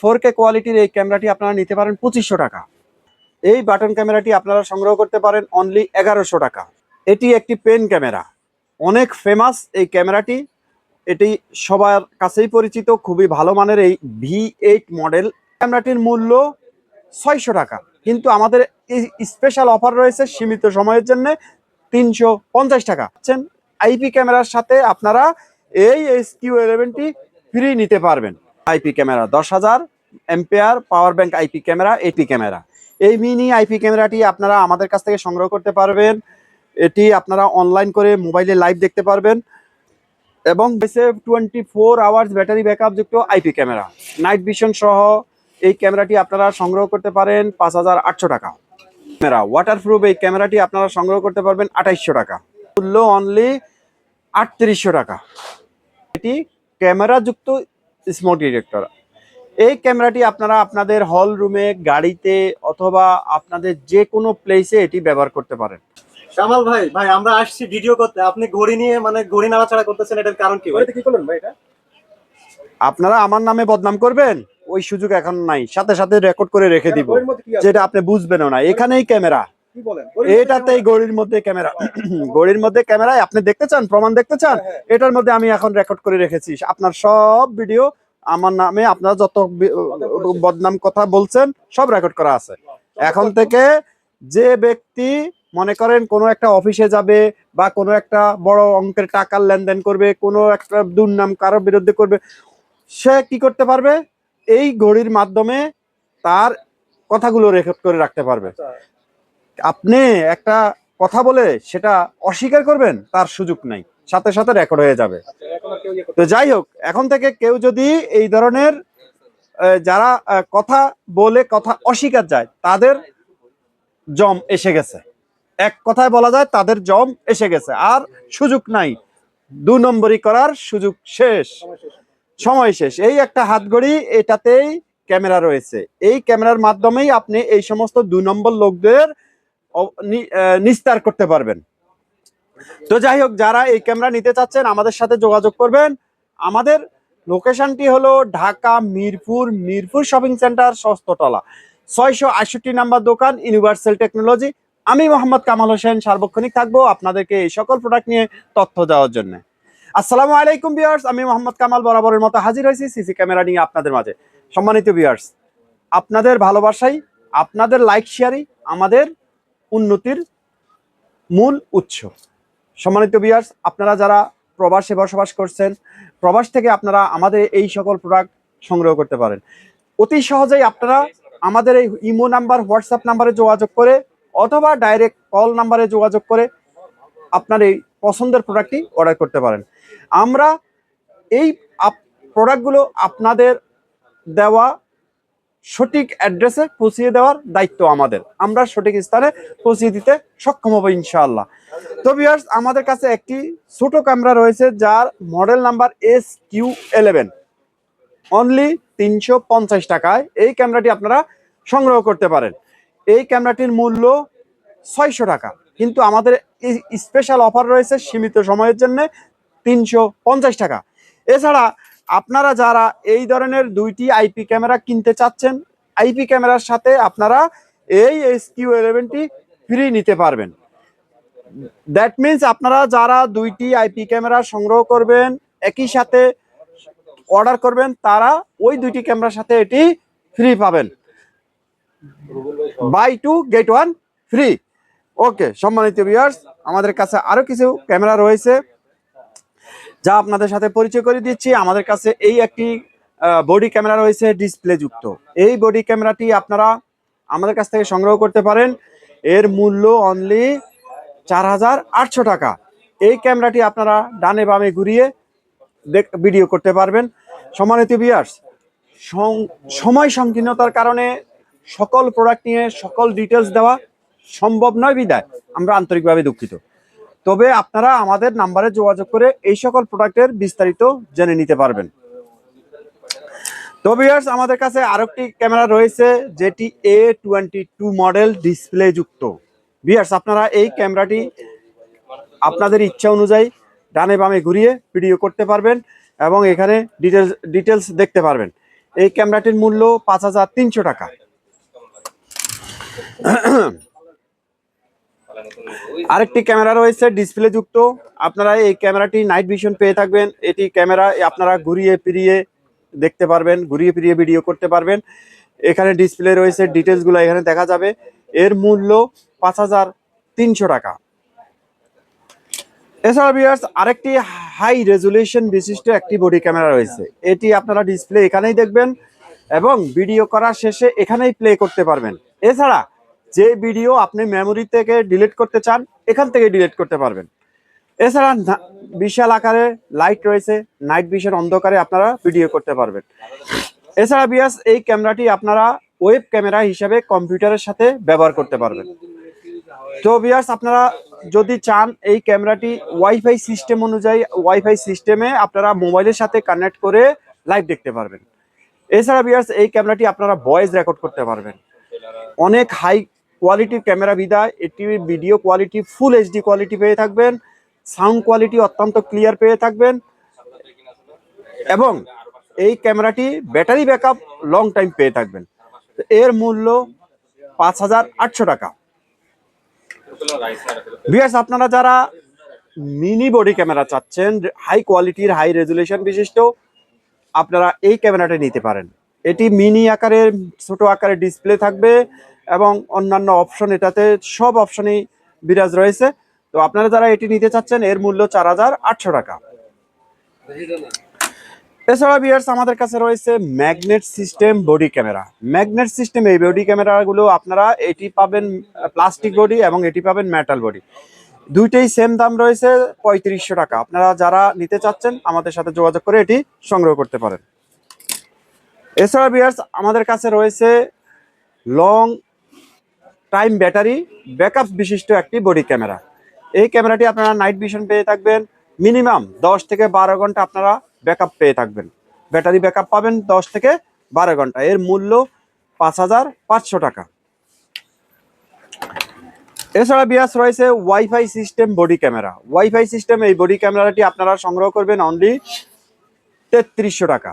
Four K কোয়ালিটির এই ক্যামেরাটি আপনারা নিতে পারেন পঁচিশশো টাকা। এই বাটন ক্যামেরাটি আপনারা সংগ্রহ করতে পারেন অনলি এগারোশো টাকা। এটি একটি পেন ক্যামেরা। অনেক ফেমাস এই ক্যামেরাটি। এটি সবার কাছেই পরিচিত, খুবই ভালো মানের এই ভি এইট মডেল ক্যামেরাটির মূল্য ছয়শো টাকা। কিন্তু আমাদের স্পেশাল অফার রয়েছে সীমিত সময়ের জন্য তিনশো পঞ্চাশ টাকা। আইপি ক্যামেরার সাথে আপনারা এই এস কিউ ইলেভেনটি ফ্রি নিতে পারবেন। আইপি ক্যামেরা, দশ হাজার ampere power bank IP camera AP camera. এই মিনি আইপি ক্যামেরাটি আপনারা আমাদের কাছ থেকে সংগ্রহ করতে পারবেন। এটি আপনারা অনলাইন করে মোবাইলে লাইভ দেখতে পারবেন। এবং twenty four hours battery backup যুক্ত আইপি ক্যামেরা। নাইট ভিশন সহ এই ক্যামেরাটি আপনারা সংগ্রহ করতে পারেন পাঁচ হাজার আটশো টাকা। ক্যামেরা ওয়াটারপ্রুফ এই ক্যামেরাটি আপনারা সংগ্রহ করতে পারবেন আঠাইশশো টাকা। মূল্য অনলি আটত্রিশশো টাকা। এটি ক্যামেরা যুক্ত স্মোক ডিটেক্টর এই ক্যামেরাটি আপনারা আপনাদের হল রুমে গাড়িতে অথবা আপনাদের যে কোনো প্লেসে এটি ব্যবহার করতে পারেন। কামাল ভাই ভাই আমরা আসছি ভিডিও করতে। আপনি ঘড়ি নিয়ে মানে ঘড়ি নাড়াচাড়া করতেছেন এটার কারণ কি ভাই? কি করলেন ভাই এটা? আপনারা আমার নামে বদনাম করবেন? ওই সুযোগ এখন নাই। সাথে সাথে রেকর্ড করে রেখে দিব? যেটা আপনি বুঝবেনও না। এখানেই ক্যামেরা। এটাতেই ঘড়ির মধ্যে ক্যামেরা। ঘড়ির মধ্যে ক্যামেরায় আপনি দেখতে চান প্রমাণ দেখতে চান হ্যাঁ, এটার মধ্যে আমি এখন রেকর্ড করে রেখেছি। আপনার সব ভিডিও আমার নামে আপনারা যত বদনাম কথা বলছেন সব রেকর্ড করা আছে। এখন থেকে যে ব্যক্তি মনে করেন কোনো একটা অফিসে যাবে বা কোনো একটা বড় অঙ্কের টাকার লেনদেন করবে কোনো একটা দুর্নাম কারোর বিরুদ্ধে করবে সে কি করতে পারবে? এই ঘড়ির মাধ্যমে তার কথাগুলো রেকর্ড করে রাখতে পারবে। আপনি একটা কথা বলে সেটা অস্বীকার করবেন, তার সুযোগ নাই। সাথে সাথে রেকর্ড হয়ে যাবে। তো যাই হোক, এখন থেকে কেউ যদি এই ধরনের যারা কথা বলে, কথা অস্বীকার যায়, তাদের জম এসে গেছে। এক কথায় বলা যায়, তাদের জম এসে গেছে। আর সুযোগ নাই। দু নম্বরই করার সুযোগ শেষ। সময় শেষ। এই একটা হাতঘড়ি, এটাতেই ক্যামেরা রয়েছে। এই ক্যামেরার মাধ্যমেই আপনি এই সমস্ত দু নম্বর লোকদের নিস্তার করতে পারবেন। তো যাই হোক, যারা এই ক্যামেরা নিতে চাচ্ছেন, আমাদের সাথে যোগাযোগ করবেন। আমাদের লোকেশনটি হলো ঢাকা, মিরপুর মিরপুর শপিং সেন্টার সস্ততলা ছয়শো আটষট্টি নাম্বার দোকান, ইউনিভার্সাল টেকনোলজি। আমি মোহাম্মদ কামাল হোসেন, সার্বক্ষণিক থাকব আপনাদেরকে এই সকল প্রোডাক্ট নিয়ে তথ্য দেওয়ার জন্য। আসসালামু আলাইকুম বিয়ার্স আমি মোহাম্মদ কামাল বরাবরের মতো হাজির হয়েছি সিসি ক্যামেরা নিয়ে আপনাদের মাঝে। সম্মানিত বিয়ার্স আপনাদের ভালোবাসাই, আপনাদের লাইক শেয়ারই আমাদের উন্নতির মূল উৎস। সম্মানিত বিয়ার্স আপনারা যারা প্রবাসে বসবাস করছেন, প্রবাস থেকে আপনারা আমাদের এই সকল প্রোডাক্ট সংগ্রহ করতে পারেন। অতি সহজেই আপনারা আমাদের এই ইমো নাম্বার, হোয়াটসঅ্যাপ নাম্বারে যোগাযোগ করে অথবা ডাইরেক্ট কল নাম্বারে যোগাযোগ করে আপনার এই পছন্দের প্রোডাক্টটি অর্ডার করতে পারেন। আমরা এই প্রোডাক্টগুলো আপনাদের দেওয়া সঠিক অ্যাড্রেসে পৌঁছিয়ে দেওয়ার দায়িত্ব আমাদের। আমরা সঠিক স্থানে পৌঁছিয়ে দিতে সক্ষম হব ইনশাআল্লাহ। তো ভিউয়ার্স আমাদের কাছে একটি ছোট ক্যামেরা রয়েছে যার model number S Q eleven only তিনশো পঞ্চাশ টাকায় এই ক্যামেরাটি আপনারা সংগ্রহ করতে পারেন। এই ক্যামেরাটির মূল্য ছয়শো টাকা। কিন্তু আমাদের স্পেশাল অফার রয়েছে সীমিত সময়ের জন্য তিনশো পঞ্চাশ টাকা। এছাড়া আপনারা যারা এই ধরনের দুইটি আইপি ক্যামেরা কিনতে চাচ্ছেন আইপি ক্যামেরার সাথে আপনারা এই এস কিউ ইলেভেনটি ফ্রি নিতে পারবেন। দ্যাট মিন্স আপনারা যারা দুইটি আইপি ক্যামেরা সংগ্রহ করবেন, একই সাথে অর্ডার করবেন, তারা ওই দুইটি ক্যামেরার সাথে এটি ফ্রি পাবেন। Buy two get one free okay সম্মানিত ভিউয়ার্স আমাদের কাছে আরও কিছু ক্যামেরা রয়েছে। যা আপনাদের সাথে পরিচয় করে দিচ্ছি। আমাদের কাছে এই একটি বডি ক্যামেরা রয়েছে ডিসপ্লে যুক্ত এই বডি ক্যামেরাটি আপনারা আমাদের কাছ থেকে সংগ্রহ করতে পারেন। এর মূল্য অনলি চার হাজার আটশো টাকা। এই ক্যামেরাটি আপনারা ডানে বামে ঘুরিয়ে ভিডিও করতে পারবেন। সম্মানিত বিয়ার্স সময় সংকীর্ণতার কারণে সকল প্রোডাক্ট নিয়ে সকল ডিটেলস দেওয়া সম্ভব নয় বিদায়। আমরা আন্তরিকভাবে দুঃখিত। তবে আপনারা আমাদের নাম্বারে যোগাযোগ করে এই সকল প্রোডাক্টের বিস্তারিত জেনে নিতে পারবেন। তো আমাদের কাছে আরেকটি ক্যামেরা রয়েছে, যেটি A twenty two model display যুক্ত ভিউয়ার্স আপনারা এই ক্যামেরাটি আপনাদের ইচ্ছা অনুযায়ী ডানে বামে ঘুরিয়ে ভিডিও করতে পারবেন এবং এখানে ডিটেলস ডিটেলস দেখতে পারবেন। এই ক্যামেরাটির মূল্য পাঁচ হাজার তিনশো টাকা। আরেকটি ক্যামেরা রয়েছে ডিসপ্লে যুক্ত। আপনারা এই ক্যামেরাটি নাইট ভিশন পেয়ে থাকবেন। এটি ক্যামেরা আপনারা ঘুরিয়ে ফিরিয়ে দেখতে পারবেন, ঘুরিয়ে ফিরিয়ে ভিডিও করতে পারবেন। এখানে ডিসপ্লে রয়েছে ডিটেলসগুলো এখানে দেখা যাবে। এর মূল্য পাঁচ হাজার তিনশো টাকা। এছাড়া বিয়ার্স আরেকটি হাই রেজুলেশন বিশিষ্ট একটি বডি ক্যামেরা রয়েছে। এটি আপনারা ডিসপ্লে এখানেই দেখবেন এবং ভিডিও করার শেষে এখানেই প্লে করতে পারবেন। এছাড়া যে ভিডিও আপনি মেমোরি থেকে ডিলিট করতে চান, এখান থেকে ডিলিট করতে পারবেন। এছাড়া বিশাল আকারে লাইট রয়েছে নাইট ভিশন অন্ধকারে আপনারা ভিডিও করতে পারবেন। এছাড়া বিয়াস, এই ক্যামেরাটি আপনারা ওয়েব ক্যামেরা হিসাবে কম্পিউটারের সাথে ব্যবহার করতে পারবেন। তো বিয়ার্স আপনারা যদি চান, এই ক্যামেরাটি ওয়াইফাই সিস্টেম অনুযায়ী ওয়াইফাই সিস্টেমে আপনারা মোবাইলের সাথে কানেক্ট করে লাইভ দেখতে পারবেন। এছাড়া বিয়ার্স এই ক্যামেরাটি আপনারা ভয়েস রেকর্ড করতে পারবেন। অনেক হাই কোয়ালিটির ক্যামেরা বিদায়। এটি video quality full HD quality পেয়ে থাকবেন। সাউন্ড কোয়ালিটি অত্যন্ত ক্লিয়ার পেয়ে থাকবেন। এবং এই ক্যামেরাটি ব্যাটারি ব্যাকআপ লং টাইম পেয়ে থাকবেন। এর মূল্য পাঁচ হাজার আটশো টাকা। বিয়ার্স আপনারা যারা মিনি বডি ক্যামেরা চাচ্ছেন হাই কোয়ালিটির হাই রেজুলেশন বিশিষ্ট, আপনারা এই ক্যামেরাটা নিতে পারেন। এটি মিনি আকারের, ছোট আকারের ডিসপ্লে থাকবে। এবং অন্যান্য অপশন এটাতে সব অপশনই বিরাজ রয়েছে। তো আপনারা যারা এটি নিতে চাচ্ছেন, এর মূল্য চার হাজার আটশো টাকা। এছাড়া বিয়ার্স আমাদের কাছে রয়েছে magnet system body camera magnet system এই বডি ক্যামেরাগুলো আপনারা এটি পাবেন প্লাস্টিক বডি এবং এটি পাবেন মেটাল বডি দুইটাই সেম দাম রয়েছে পঁয়ত্রিশশো টাকা। আপনারা যারা নিতে চাচ্ছেন, আমাদের সাথে যোগাযোগ করে এটি সংগ্রহ করতে পারেন। এছাড়া বিয়ার্স আমাদের কাছে রয়েছে লং টাইম ব্যাটারি ব্যাকআপ বিশিষ্ট একটি বডি ক্যামেরা। এই ক্যামেরাটি আপনারা নাইট ভিশন পেয়ে থাকবেন। মিনিমাম দশ থেকে বারো ঘণ্টা আপনারা ব্যাকআপ পেয়ে থাকবেন। ব্যাটারি ব্যাকআপ পাবেন দশ থেকে বারো ঘণ্টা। এর মূল্য পাঁচ হাজার পাঁচশো টাকা। এছাড়া বিয়াস রয়েছে wifi system body camera. Wifi system এই বডি ক্যামেরাটি আপনারা সংগ্রহ করবেন অনলি তেত্রিশশো টাকা।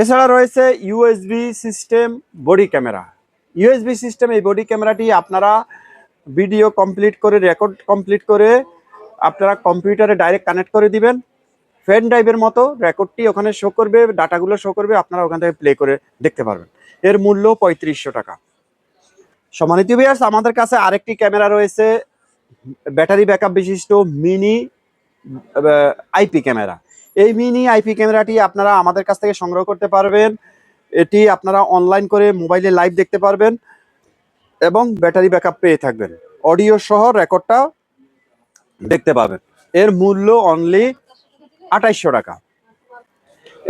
এছাড়া রয়েছে USB system body camera. USB system এই বডি ক্যামেরাটি আপনারা ভিডিও কমপ্লিট করে রেকর্ড কমপ্লিট করে আপনারা কম্পিউটারে ডাইরেক্ট কানেক্ট করে দিবেন। ফ্যান ড্রাইভের মতো রেকর্ডটি ওখানে শো করবে ডাটাগুলো শো করবে, আপনারা ওখান থেকে প্লে করে দেখতে পারবেন। এর মূল্য পঁয়ত্রিশশো টাকা। সম্মানিত ভিউয়ার্স আমাদের কাছে আরেকটি ক্যামেরা রয়েছে ব্যাটারি ব্যাকআপ বিশিষ্ট মিনি আইপি ক্যামেরা এই মিনি আইপি ক্যামেরাটি আপনারা আমাদের কাছ থেকে সংগ্রহ করতে পারবেন। এটি আপনারা অনলাইন করে মোবাইলে লাইভ দেখতে পারবেন এবং ব্যাটারি ব্যাকআপ পেয়ে থাকবেন। অডিও সহ রেকর্ডটা দেখতে পাবেন। এর মূল্য অনলি আঠাইশশো টাকা।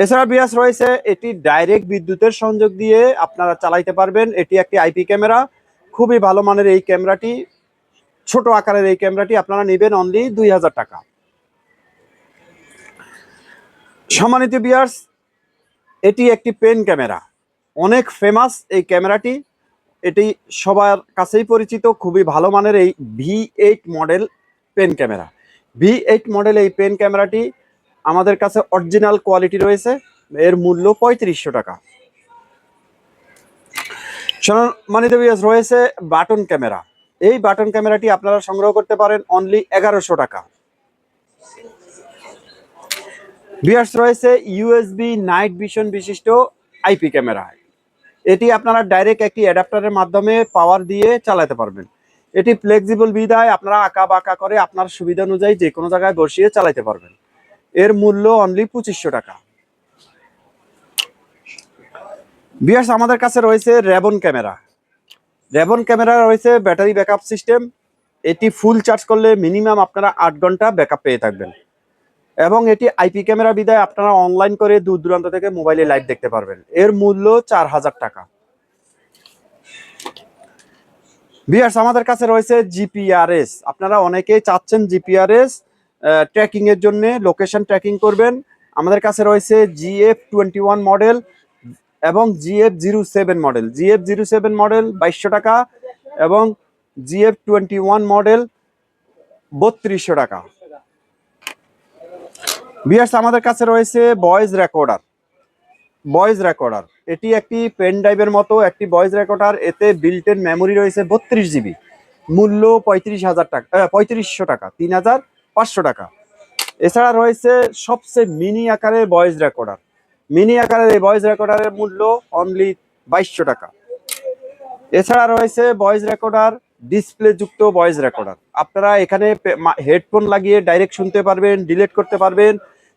এছাড়া বিয়াস রয়েছে, এটি ডাইরেক্ট বিদ্যুতের সংযোগ দিয়ে আপনারা চালাইতে পারবেন। এটি একটি আইপি ক্যামেরা খুবই ভালো মানের এই ক্যামেরাটি ছোট আকারের এই ক্যামেরাটি আপনারা নেবেন অনলি দুই হাজার টাকা। সম্মানিত বিয়ার্স এটি একটি পেন ক্যামেরা। অনেক ফেমাস এই ক্যামেরাটি। এটি সবার কাছেই পরিচিত, খুবই ভালো মানের এই V eight model pen camera. V eight model এই পেন ক্যামেরাটি আমাদের কাছে অরিজিনাল কোয়ালিটি রয়েছে। এর মূল্য পঁয়ত্রিশশো টাকা। সম্মানিত রয়েছে বাটন ক্যামেরা। এই বাটন ক্যামেরাটি আপনারা সংগ্রহ করতে পারেন অনলি এগারোশো টাকা। বিয়ার্স রয়েছে ইউএসবি নাইট ভিশন বিশিষ্ট আইপি ক্যামেরা এটি আপনারা ডাইরেক্ট একটি অ্যাডাপ্টারের মাধ্যমে পাওয়ার দিয়ে চালাতে পারবেন। এটি ফ্লেক্সিবল বিদায় আপনারা আঁকা বাঁকা করে আপনার সুবিধা অনুযায়ী যে কোনো জায়গায় বসিয়ে চালাতে পারবেন। এর মূল্য অনলি পঁচিশশো টাকা। বিয়ার্স আমাদের কাছে রয়েছে র্যাবন ক্যামেরা র্যাবন ক্যামেরা রয়েছে ব্যাটারি ব্যাকআপ সিস্টেম এটি ফুল চার্জ করলে মিনিমাম আপনারা আট ঘণ্টা ব্যাকআপ পেয়ে থাকবেন। এবং এটি আইপি ক্যামেরা বিদায়, আপনারা অনলাইন করে দূর দূরান্ত থেকে মোবাইলে লাইভ দেখতে পারবেন। এর মূল্য চার হাজার টাকা। বিয়ার্স আমাদের কাছে রয়েছে জিপিআরএস আপনারা অনেকেই চাচ্ছেন জিপিআরএস ট্র্যাকিং এর জন্য লোকেশন ট্র্যাকিং করবেন। আমাদের কাছে রয়েছে জিএফ টোয়েন্টি ওয়ান মডেল এবং GF zero seven model GF zero seven model বাইশশো টাকা এবং জিএফ টোয়েন্টি ওয়ান মডেল বত্রিশশো টাকা। বিয়ার্স আমাদের কাছে রয়েছে ভয়েস রেকর্ডার ভয়েস রেকর্ডার এটি একটি পেন ড্রাইভের মতো একটি ভয়েস রেকর্ডার এতে বিল্টেন মেমোরি রয়েছে বত্রিশ জিবি মূল্য পঁয়ত্রিশ হাজার টাকা পঁয়ত্রিশশো টাকা, তিন হাজার পাঁচশো টাকা। এছাড়া রয়েছে সবচেয়ে মিনি আকারের ভয়েস রেকর্ডার মিনি আকারের এই ভয়েস রেকর্ডারের মূল্য অনলি বাইশশো টাকা। এছাড়া রয়েছে ভয়েস রেকর্ডার ডিসপ্লে যুক্ত রেকর্ডার আপনারা এখানে হেডফোন লাগিয়ে ডাইরেক্ট শুনতে পারবেন ডিলিট করতে পারবেন।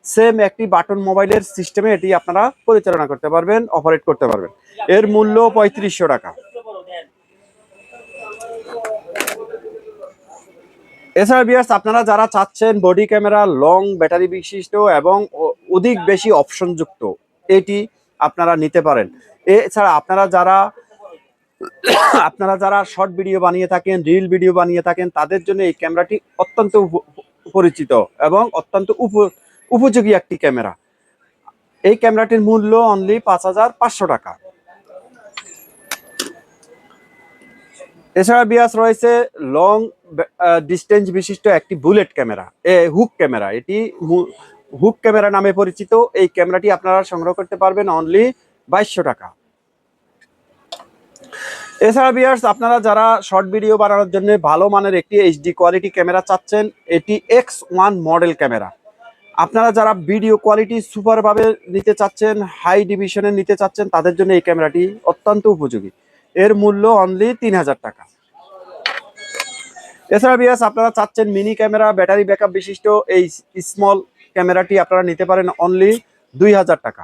সেম একটি বাটন মোবাইলের সিস্টেমে এটি আপনারা পরিচালনা করতে পারবেন অপারেট করতে পারবেন। এর মূল্য পঁয়ত্রিশশো টাকা। এছাড়া বিয়ার্স আপনারা যারা চাচ্ছেন বডি ক্যামেরা লং ব্যাটারি বিশিষ্ট এবং অধিক বেশি অপশন যুক্ত এটি আপনারা নিতে পারেন। এছাড়া আপনারা যারা আপনারা যারা শর্ট ভিডিও বানিয়ে থাকেন রিল ভিডিও বানিয়ে থাকেন, তাদের জন্য এই ক্যামেরাটি অত্যন্ত পরিচিত এবং অত্যন্ত উপ- উপযোগী একটি ক্যামেরা। এই ক্যামেরাটির মূল্য অনলি পাঁচ হাজার পাঁচশো টাকা। এছাড়া বিয়াস রয়েছে লং ডিস্টেন্স বিশিষ্ট একটি bullet camera, A hook camera. এটি হুক ক্যামেরা নামে পরিচিত। এই ক্যামেরাটি আপনারা সংগ্রহ করতে পারবেন অনলি বাইশশো টাকা। এছাড়া বিয়ার্স আপনারা যারা শর্ট ভিডিও বানানোর জন্য ভালো মানের একটি এইচডি কোয়ালিটি ক্যামেরা চাচ্ছেন, এটি এক্স ওয়ান মডেল ক্যামেরা। আপনারা যারা ভিডিও কোয়ালিটি সুপারভাবে নিতে চাচ্ছেন হাই ডিভিশনে নিতে চাচ্ছেন, তাদের জন্য এই ক্যামেরাটি অত্যন্ত উপযোগী। এর মূল্য অনলি তিন হাজার টাকা। এছাড়া বিয়াস আপনারা চাচ্ছেন মিনি ক্যামেরা ব্যাটারি ব্যাকআপ বিশিষ্ট এই স্মল ক্যামেরাটি আপনারা নিতে পারেন অনলি দুই হাজার টাকা।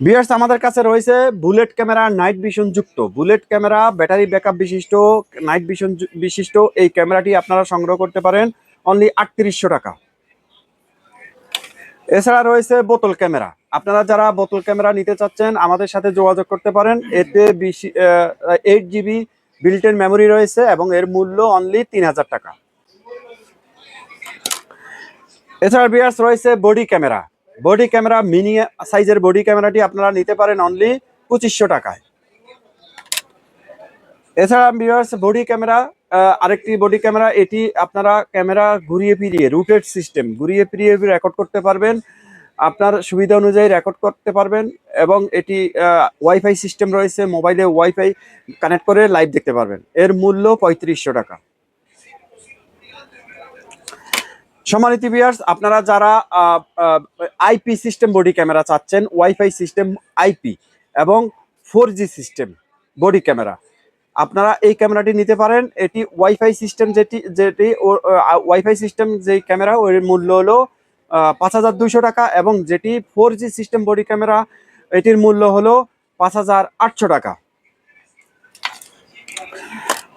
বিয়ার্স আমাদের কাছে রয়েছে বুলেট ক্যামেরা নাইট ভিশন যুক্ত। বুলেট ক্যামেরা, ব্যাটারি ব্যাকআপ বিশিষ্ট, নাইট ভিশন বিশিষ্ট এই ক্যামেরাটি আপনারা সংগ্রহ করতে পারেন অনলি আটত্রিশশো টাকা। এছাড়া রয়েছে বোতল ক্যামেরা। আপনারা যারা বোতল ক্যামেরা নিতে চাচ্ছেন, আমাদের সাথে যোগাযোগ করতে পারেন। এতে এইট জিবি বিল্টেন মেমোরি রয়েছে এবং এর মূল্য অনলি তিন হাজার টাকা। এছাড়া বিয়ার্স রয়েছে body camera. Body camera mini সাইজের বডি ক্যামেরাটি আপনারা নিতে পারেন অনলি পঁচিশশো টাকায়। এছাড়া বিয়ার্স বডি ক্যামেরা আরেকটি বডি ক্যামেরা এটি আপনারা ক্যামেরা ঘুরিয়ে ফিরিয়ে রুটেড সিস্টেম ঘুরিয়ে ফিরিয়ে রেকর্ড করতে পারবেন। আপনার সুবিধা অনুযায়ী রেকর্ড করতে পারবেন এবং এটি ওয়াইফাই সিস্টেম রয়েছে মোবাইলে ওয়াইফাই কানেক্ট করে লাইভ দেখতে পারবেন। এর মূল্য পঁয়ত্রিশশো টাকা। সম্মানিত ভিউয়ার্স আপনারা যারা আইপি সিস্টেম বডি ক্যামেরা চাচ্ছেন ওয়াইফাই সিস্টেম আইপি এবং ফোর সিস্টেম বডি ক্যামেরা আপনারা এই ক্যামেরাটি নিতে পারেন। এটি ওয়াইফাই সিস্টেম যেটি যেটি ওয়াইফাই সিস্টেম যেই ক্যামেরা ওর মূল্য হলো পাঁচ হাজার দুইশো টাকা এবং যেটি ফোর সিস্টেম বডি ক্যামেরা এটির মূল্য হলো পাঁচ হাজার আটশো টাকা।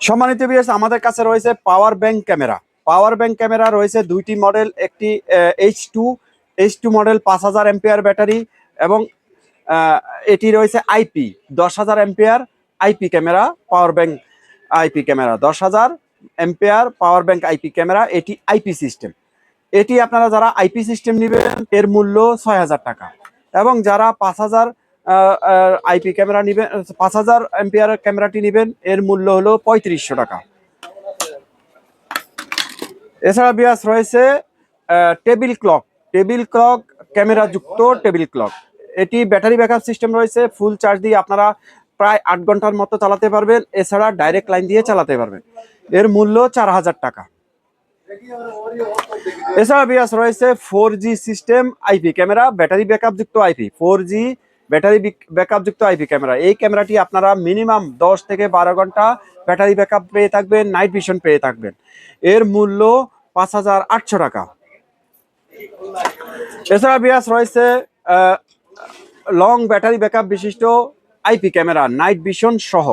সম্মানিত ভিউয়ার্স আমাদের কাছে রয়েছে power bank camera power bank camera রয়েছে, দুইটি মডেল, একটি H two H two model, পাঁচ হাজার এম্পিয়ার ব্যাটারি এবং এটি রয়েছে আইপি দশ হাজার ampere IP camera, power bank IP camera, দশ হাজার ampere power bank IP camera, এটি আইপি সিস্টেম এটি আপনারা যারা আইপি সিস্টেম নেবেন, এর মূল্য ছয় হাজার টাকা। এবং যারা পাঁচ হাজার আইপি ক্যামেরা নেবেন, পাঁচ হাজার এম্পিয়ার ক্যামেরাটি নেবেন, এর মূল্য হলো পঁয়ত্রিশশো টাকা। এছাড়া বিয়াস রয়েছে table clock. Table clock camera যুক্ত টেবিল ক্লক। এটি ব্যাটারি ব্যাকআপ সিস্টেম রয়েছে, ফুল চার্জ দিয়ে আপনারা প্রায় আট ঘণ্টার মতো চালাতে পারবেন, এছাড়া ডাইরেক্ট লাইন দিয়ে চালাতে পারবেন। এর মূল্য চার হাজার টাকা। এছাড়া বিয়াস রয়েছে four G system IP camera, battery backup যুক্ত IP four G battery backup যুক্ত আইপি ক্যামেরা। এই ক্যামেরাটি আপনারা মিনিমাম দশ থেকে বারো ঘণ্টা ব্যাটারি ব্যাকআপ পেয়ে থাকবেন, নাইট ভিশন পেয়ে থাকবেন। এর মূল্য পাঁচ হাজার আটশো টাকা। এছাড়া বিয়াস রয়েছে লং ব্যাটারি ব্যাকআপ বিশিষ্ট আইপি ক্যামেরা নাইট ভিশন সহ।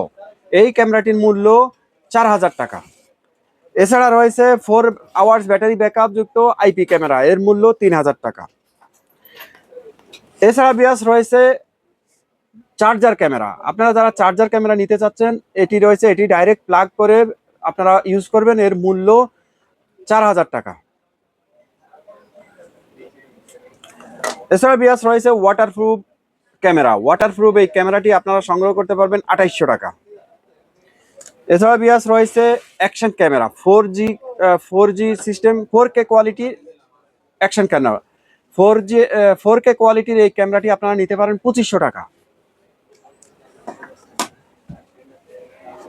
এই ক্যামেরাটির মূল্য চার হাজার টাকা। এছাড়া রয়েছে ফোর আওয়ার্স ব্যাটারি ব্যাকআপ যুক্ত আইপি ক্যামেরা এর মূল্য তিন হাজার টাকা। এছাড়া বিয়াস রয়েছে চার্জার ক্যামেরা আপনারা যারা চার্জার ক্যামেরা নিতে চাচ্ছেন, এটি রয়েছে, এটি ডাইরেক্ট প্লাগ করে আপনারা ইউজ করবেন, এর মূল্য চার হাজার টাকা। এছাড়া বিয়াস রয়েছে ওয়াটারপ্রুফ ক্যামেরা ওয়াটারপ্রুফ এই ক্যামেরাটি আপনারা সংগ্রহ করতে পারবেন আঠাইশশো টাকা। এছাড়া বিয়াস রয়েছে action camera four G four G system four K quality action camera four G four K কোয়ালিটির এই ক্যামেরাটি আপনারা নিতে পারেন পঁচিশশো টাকা।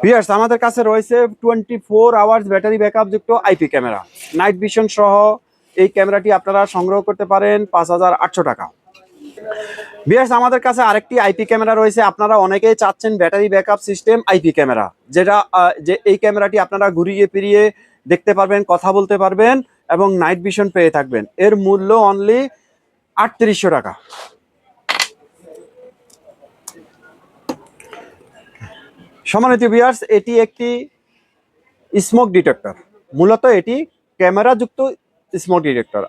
ভিউয়ার্স আমাদের কাছে রয়েছে twenty four hours battery backup যুক্ত আইপি ক্যামেরা। নাইট ভিশন সহ এই ক্যামেরাটি আপনারা সংগ্রহ করতে পারেন পাঁচ হাজার আটশো টাকা। ভিউয়ার্স আমাদের কাছে আরেকটি আইপি ক্যামেরা রয়েছে। আপনারা অনেকেই চাচ্ছেন battery backup system IP camera, যেটা যে এই ক্যামেরাটি আপনারা ঘুরিয়ে ফিরিয়ে দেখতে পারবেন, কথা বলতে পারবেন এবং নাইট ভিশন পেয়ে থাকবেন। এর মূল্য অনলি আটত্রিশশো টাকা। সম্মানিত ভিউয়ার্স এটি একটি স্মোক ডিটেক্টর মূলত এটি ক্যামেরাযুক্ত স্মোক ডিটেক্টর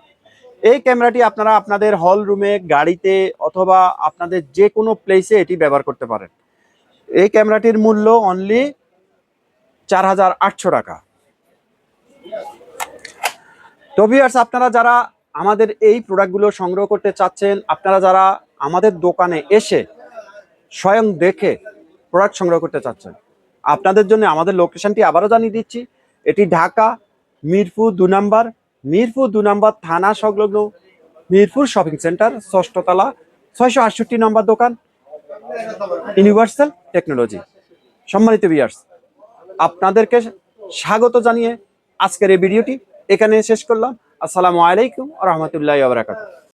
এই ক্যামেরাটি আপনারা আপনাদের হল রুমে গাড়িতে অথবা আপনাদের যে কোনো প্লেসে এটি ব্যবহার করতে পারেন। এই ক্যামেরাটির মূল্য অনলি চার হাজার আটশো টাকা। তো ভিউয়ার্স আপনারা যারা আমাদের এই প্রোডাক্টগুলো সংগ্রহ করতে চাচ্ছেন, আপনারা যারা আমাদের দোকানে এসে স্বয়ং দেখে প্রোডাক্ট সংগ্রহ করতে চাচ্ছেন। আপনাদের জন্য আমাদের লোকেশনটি আবারও জানিয়ে দিচ্ছি। এটি ঢাকা, মিরপুর দু নাম্বার, মিরপুর দু নাম্বার থানা সংলগ্ন মিরপুর শপিং সেন্টার ষষ্ঠতলা, ছয়শো আটষট্টি নম্বর দোকান ইউনিভার্সাল টেকনোলজি সম্মানিত বিয়ার্স আপনাদেরকে স্বাগত জানিয়ে আজকের এই ভিডিওটি এখানে শেষ করলাম। আসসালামু আলাইকুম রহমতুল্লাহ বারাকাতুহ।